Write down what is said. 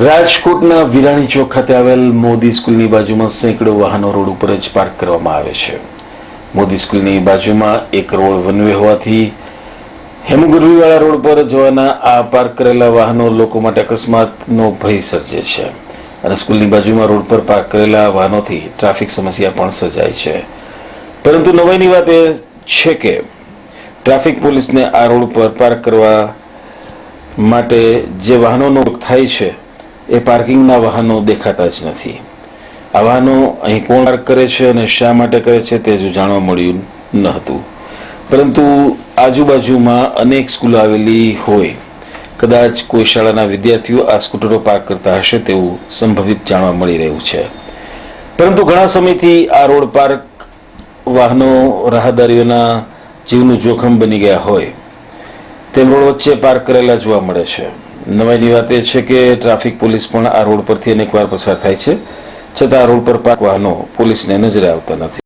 રાજકોટના વિરાણી ચોક ખાતે આવેલ મોદી સ્કૂલની બાજુમાં સેંકડો વાહનો રોડ ઉપર જ પાર્ક કરવામાં આવે છે. મોદી સ્કૂલની બાજુમાં એક રોડ વનવે હોવાથી હેમગુરવીવાળા રોડ પર જવાના આ પાર્ક કરેલા વાહનો લોકો માટે અકસ્માતનો ભય સર્જે છે. અને સ્કૂલની બાજુમાં રોડ પર પાર્ક કરેલા વાહનોથી ટ્રાફિક સમસ્યા પણ સર્જાય છે. પરંતુ નવાઈની વાત એ છે કે ટ્રાફિક પોલીસને આ રોડ પર પાર્ક કરવા માટે જે વાહનોનો થાય છે એ પાર્કિંગના વાહનો દેખાતા જ નથી. આ વાહનો અહીં કોણ પાર્ક કરે છે અને શા માટે કરે છે તે હજુ જાણવા મળ્યું ન હતું. પરંતુ આજુબાજુમાં અનેક સ્કૂલો આવેલી હોય. કદાચ કોઈ શાળાના વિદ્યાર્થીઓ આ સ્કૂટરો પાર્ક કરતા હશે તેવું સંભવિત જાણવા મળી રહ્યું છે. પરંતુ ઘણા સમયથી આ રોડ પાર્ક વાહનો રાહદારીઓના જીવનું જોખમ બની ગયા હોય. તેમ રોડ વચ્ચે પાર્ક કરેલા જોવા મળે છે. નવાઈની વાત એ છે કે ટ્રાફિક પોલીસ પણ આ રોડ પરથી અનેકવાર પસાર થાય છે. છતાં આ રોડ પર પાક વાહનો પોલીસને નજરે આવતા નથી.